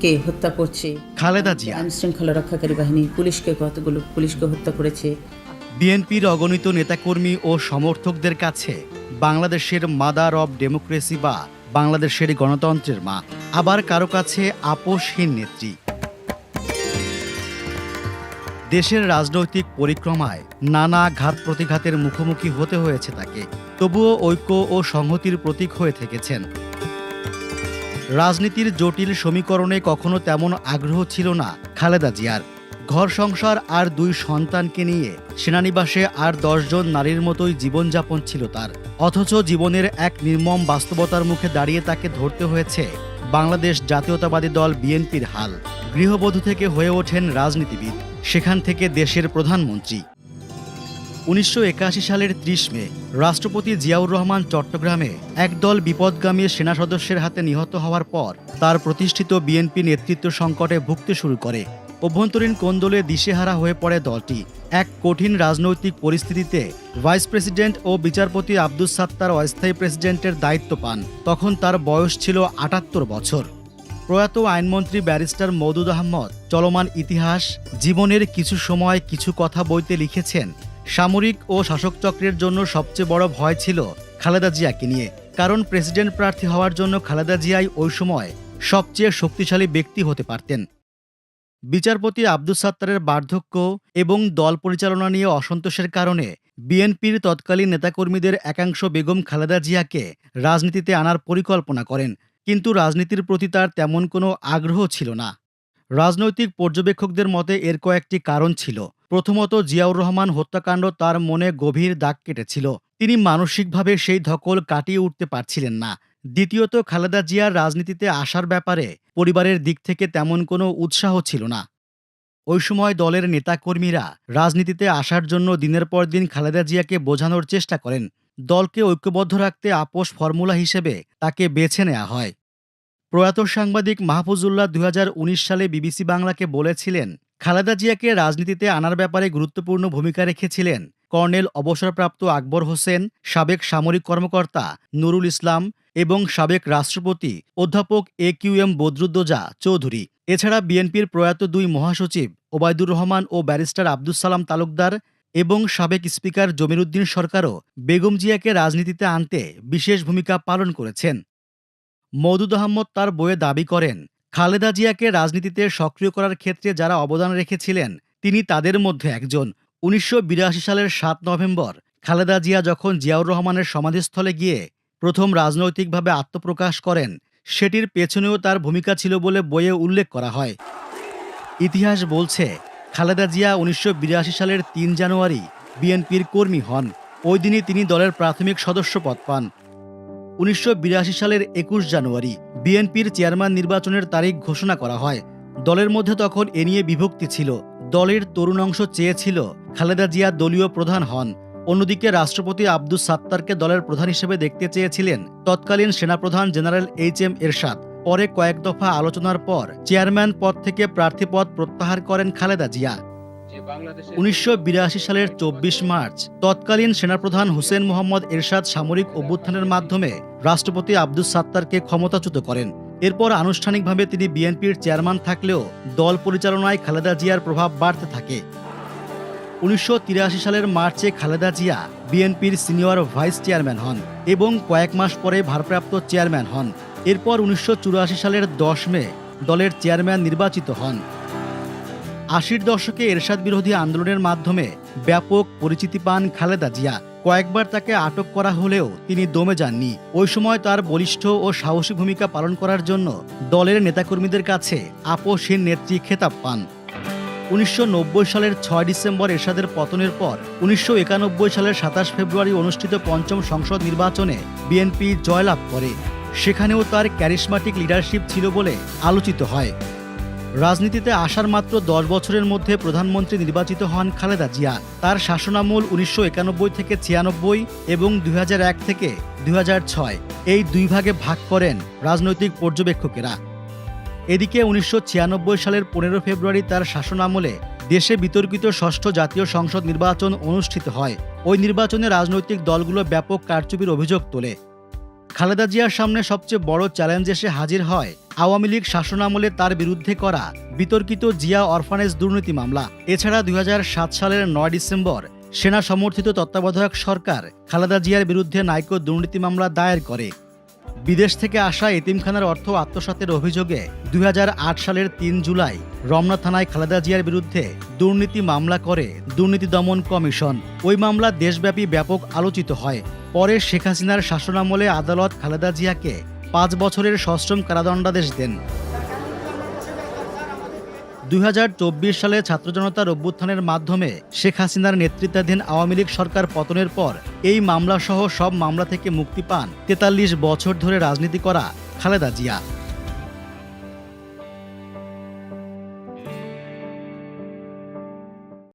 কে হত্যা করছে? খালেদা জিয়া। আইন শৃঙ্খলা রক্ষাকারী বাহিনী পুলিশকে কতগুলো পুলিশকে হত্যা করেছে? বিএনপির অগণিত নেতাকর্মী ও সমর্থকদের কাছে বাংলাদেশের মাদার অব ডেমোক্রেসি বা বাংলাদেশের গণতন্ত্রের মা। আবার কারও কাছে আপোষহীন নেত্রী। দেশের রাজনৈতিক পরিক্রমায় নানা ঘাত প্রতিঘাতের মুখোমুখি হতে হয়েছে তাকে। তবুও ঐক্য ও সংহতির প্রতীক হয়ে থেকেছেন। রাজনীতির জটিল সমীকরণে কখনো তেমন আগ্রহ ছিল না খালেদা জিয়ার। ঘর সংসার আর দুই সন্তানকে নিয়ে সেনানিবাসে আর দশজন নারীর মতোই জীবনযাপন ছিল তার। অথচ জীবনের এক নির্মম বাস্তবতার মুখে দাঁড়িয়ে তাকে ধরতে হয়েছে বাংলাদেশ জাতীয়তাবাদী দল বিএনপির হাল। গৃহবধূ থেকে হয়ে ওঠেন রাজনীতিবিদ, সেখান থেকে দেশের প্রধানমন্ত্রী। উনিশশো একাশি সালের ত্রিশ মে, রাষ্ট্রপতি জিয়াউর রহমান চট্টগ্রামে একদল বিপদগামী সেনা সদস্যের হাতে নিহত হওয়ার পর তার প্রতিষ্ঠিত বিএনপি নেতৃত্ব সংকটে ভুগতে শুরু করে। অভ্যন্তরীণ কোন্দলে দিশেহারা হয়ে পড়ে দলটি। এক কঠিন রাজনৈতিক পরিস্থিতিতে ভাইস প্রেসিডেন্ট ও বিচারপতি আব্দুস সাত্তার অস্থায়ী প্রেসিডেন্টের দায়িত্ব পান। তখন তার বয়স ছিল আটাত্তর বছর। প্রয়াত আইনমন্ত্রী ব্যারিস্টার মওদুদ আহমদ চলমান ইতিহাস, জীবনের কিছু সময় কিছু কথা বইতে লিখেছেন সামরিক ও শাসক চক্রের জন্য সবচেয়ে বড় ভয় ছিল খালেদা জিয়াকে নিয়ে। কারণ প্রেসিডেন্ট প্রার্থী হওয়ার জন্য খালেদা জিয়াই ওই সময় সবচেয়ে শক্তিশালী ব্যক্তি হতে পারতেন। বিচারপতি আব্দুস সাত্তারের বার্ধক্য এবং দল পরিচালনা নিয়ে অসন্তোষের কারণে বিএনপির তৎকালীন নেতাকর্মীদের একাংশ বেগম খালেদা জিয়াকে রাজনীতিতে আনার পরিকল্পনা করেন, কিন্তু রাজনীতির প্রতি তার তেমন কোনো আগ্রহ ছিল না। রাজনৈতিক পর্যবেক্ষকদের মতে এর কয়েকটি কারণ ছিল। প্রথমত জিয়াউর রহমান হত্যাকাণ্ড তার মনে গভীর দাগ কেটেছিল। তিনি মানসিকভাবে সেই ধকল কাটিয়ে উঠতে পারছিলেন না। দ্বিতীয়ত, খালেদা জিয়ার রাজনীতিতে আসার ব্যাপারে পরিবারের দিক থেকে তেমন কোনো উৎসাহ ছিল না। ওই সময় দলের নেতাকর্মীরা রাজনীতিতে আসার জন্য দিনের পর দিন খালেদা জিয়াকে বোঝানোর চেষ্টা করেন। দলকে ঐক্যবদ্ধ রাখতে আপোষ ফর্মুলা হিসেবে তাকে বেছে নেওয়া হয়। প্রয়াত সাংবাদিক মাহফুজুল্লাহ দু হাজার উনিশ সালে বিবিসি বাংলাকে বলেছিলেন খালেদা জিয়াকে রাজনীতিতে আনার ব্যাপারে গুরুত্বপূর্ণ ভূমিকা রেখেছিলেন কর্নেল অবসরপ্রাপ্ত আকবর হোসেন, সাবেক সামরিক কর্মকর্তা নুরুল ইসলাম এবং সাবেক রাষ্ট্রপতি অধ্যাপক A Q M Badruddoza Chowdhury. এছাড়া বিএনপির প্রয়াত দুই মহাসচিব ওবায়দুর রহমান ও ব্যারিস্টার আব্দুস সালাম তালুকদার এবং সাবেক স্পিকার জমিরুদ্দিন সরকারও বেগম জিয়াকে রাজনীতিতে আনতে বিশেষ ভূমিকা পালন করেছেন। মওদুদ আহমদ তার বইয়ে দাবি করেন খালেদা জিয়াকে রাজনীতিতে সক্রিয় করার ক্ষেত্রে যারা অবদান রেখেছিলেন, তিনি তাদের মধ্যে একজন। উনিশশো বিরাশি সালের সাত নভেম্বর, খালেদা জিয়া যখন জিয়াউর রহমানের সমাধিস্থলে গিয়ে প্রথম রাজনৈতিকভাবে আত্মপ্রকাশ করেন, সেটির পেছনেও তার ভূমিকা ছিল বলে বইয়ে উল্লেখ করা হয়। ইতিহাস বলছে, খালেদা জিয়া উনিশশো বিরাশি সালের তিন জানুয়ারি বিএনপির কর্মী হন। ওই দিনই তিনি দলের প্রাথমিক সদস্য পদ পান। উনিশশো বিরাশি সালের একুশ জানুয়ারি বিএনপির চেয়ারম্যান নির্বাচনের তারিখ ঘোষণা করা হয়। দলের মধ্যে তখন এ নিয়ে বিভক্তি ছিল। দলের তরুণ অংশ চেয়েছিল খালেদা জিয়া দলীয় প্রধান হন। অন্যদিকে রাষ্ট্রপতি আব্দুস সাত্তারকে দলের প্রধান হিসেবে দেখতে চেয়েছিলেন তৎকালীন সেনাপ্রধান জেনারেল এইচ এম এরশাদ। পরে কয়েক দফা আলোচনার পর চেয়ারম্যান পদ থেকে প্রার্থীপদ প্রত্যাহার করেন খালেদা জিয়া। উনিশশো বিরাশি সালের চব্বিশ মার্চ, তৎকালীন সেনাপ্রধান হুসেন মোহাম্মদ এরশাদ সামরিক অভ্যুত্থানের মাধ্যমে রাষ্ট্রপতি আব্দুস সাত্তারকে ক্ষমতাচ্যুত করেন। এরপর আনুষ্ঠানিকভাবে তিনি বিএনপির চেয়ারম্যান থাকলেও দল পরিচালনায় খালেদা জিয়ার প্রভাব বাড়তে থাকে। উনিশশো তিরাশি সালের মার্চে খালেদা জিয়া বিএনপির সিনিয়র ভাইস চেয়ারম্যান হন এবং কয়েক মাস পরে ভারপ্রাপ্ত চেয়ারম্যান হন। এরপর উনিশশো চুরাশি সালের দশ মে দলের চেয়ারম্যান নির্বাচিত হন। আশির দশকে এরশাদ বিরোধী আন্দোলনের মাধ্যমে ব্যাপক পরিচিতি পান খালেদা জিয়া। কয়েকবার তাকে আটক করা হলেও তিনি দমে যাননি। ওই সময় তার বলিষ্ঠ ও সাহসী ভূমিকা পালন করার জন্য দলের নেতাকর্মীদের কাছে আপোষহীন নেত্রী খেতাব পান। উনিশশো নব্বই সালের ছয় ডিসেম্বর এরশাদের পতনের পর উনিশশো একানব্বই সালের সাতাশ ফেব্রুয়ারি অনুষ্ঠিত পঞ্চম সংসদ নির্বাচনে বিএনপি জয়লাভ করে। সেখানেও তার ক্যারিসমাটিক লিডারশিপ ছিল বলে আলোচিত হয়। রাজনীতিতে আসার মাত্র দশ বছরের মধ্যে প্রধানমন্ত্রী নির্বাচিত হন খালেদা জিয়া। তার শাসনামল উনিশশো একানব্বই থেকে ছিয়ানব্বই এবং দুই হাজার এক থেকে দু হাজার ছয়। এই দুই ভাগে ভাগ করেন রাজনৈতিক পর্যবেক্ষকেরা। এদিকে উনিশশো ছিয়ানব্বই সালের পনেরো ফেব্রুয়ারি তার শাসনামলে দেশে বিতর্কিত ষষ্ঠ জাতীয় সংসদ নির্বাচন অনুষ্ঠিত হয়। ওই নির্বাচনে রাজনৈতিক দলগুলো ব্যাপক কারচুপির অভিযোগ তোলে। খালেদা জিয়ার সামনে সবচেয়ে বড় চ্যালেঞ্জ এসে হাজির হয় আওয়ামী লীগ শাসনামলে তার বিরুদ্ধে করা বিতর্কিত জিয়া অরফানেজ দুর্নীতি মামলা। এছাড়া দু হাজার সাত সালের নয় ডিসেম্বর সেনা সমর্থিত তত্ত্বাবধায়ক সরকার খালেদা জিয়ার বিরুদ্ধে নাইকো দুর্নীতি মামলা দায়ের করে। বিদেশ থেকে আসা এতিমখানার অর্থ আত্মসাতের অভিযোগে দুই হাজার আট সালের তিন জুলাই রমনা থানায় খালেদা জিয়ার বিরুদ্ধে দুর্নীতি মামলা করে দুর্নীতি দমন কমিশন। ওই মামলা দেশব্যাপী ব্যাপক আলোচিত হয়। পরে শেখ হাসিনার শাসনামলে আদালত খালেদা জিয়াকে পাঁচ বছরের সশ্রম কারাদণ্ডাদেশ দেন। দুই হাজার চব্বিশ সালে ছাত্র জনতার অভ্যুত্থানের মাধ্যমে শেখ হাসিনার নেতৃত্বাধীন আওয়ামী লীগ সরকার পতনের পর এই মামলাসহ সব মামলা থেকে মুক্তি পান তেতাল্লিশ বছর ধরে রাজনীতি করা খালেদা জিয়া।